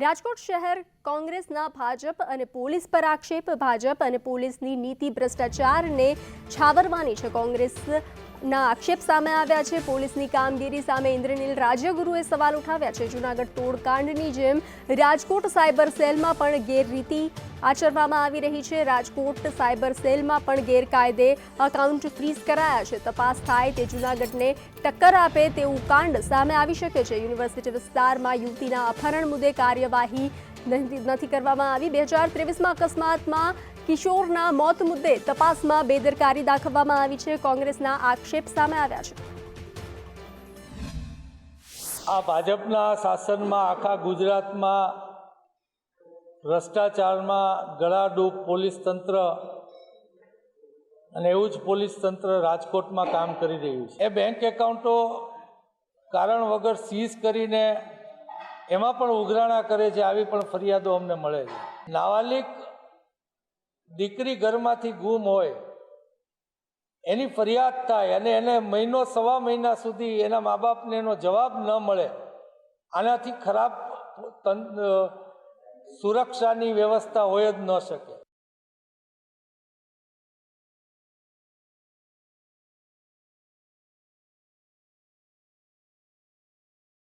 રાજકોટ શહેર કોંગ્રેસના ભાજપ અને પોલીસ પર આક્ષેપ. ભાજપ અને પોલીસની નીતિ ભ્રષ્ટાચારને છાવરવાની છે કોંગ્રેસના આક્ષેપ સામે આવ્યા છે. પોલીસની કામગીરી સામે ઇન્દ્રનીલ રાજ્યગુરુએ સવાલ ઉઠાવ્યા છે. જૂનાગઢ તોડકાંડની જેમ રાજકોટ સાયબર સેલમાં પણ ગેરરીતિ આચરવામાં આવી રહી છે. રાજકોટ સાયબર સેલમાં પણ ગેરકાયદે અકાઉન્ટ ફ્રીઝ કરાયા છે. તપાસ થાય તે જૂનાગઢને ટક્કર આપે તેવું કાંડ સામે આવી શકે છે. યુનિવર્સિટી વિસ્તારમાં યુવતીના અપહરણ મુદ્દે કાર્યવાહી નથી કરવામાં આવી. બે હજાર ત્રેવીસમાં અકસ્માતમાં કિશોરના મોત મુદ્દે તપાસમાં બેદરકારી દાખવવામાં આવી છે. કોંગ્રેસના આક્ષેપ સામે આવ્યા છે. આ ભાજપના શાસનમાં આખા ગુજરાતમાં ભ્રષ્ટાચારમાં ગળાડૂબ પોલીસ તંત્ર અને એવું જ પોલીસ તંત્ર રાજકોટમાં કામ કરી રહ્યું છે. એ બેંક એકાઉન્ટો કારણ વગર સીઝ કરીને એમાં પણ ઉઘરાણા કરે છે, આવી પણ ફરિયાદો અમને મળે છે. નાવાલિક દીકરી ઘરમાંથી ગુમ હોય, એની ફરિયાદ થાય અને એને મહિનો, સવા મહિના સુધી એના મા બાપને એનો જવાબ ન મળે, આનાથી ખરાબ સુરક્ષાની વ્યવસ્થા હોય જ ન શકે.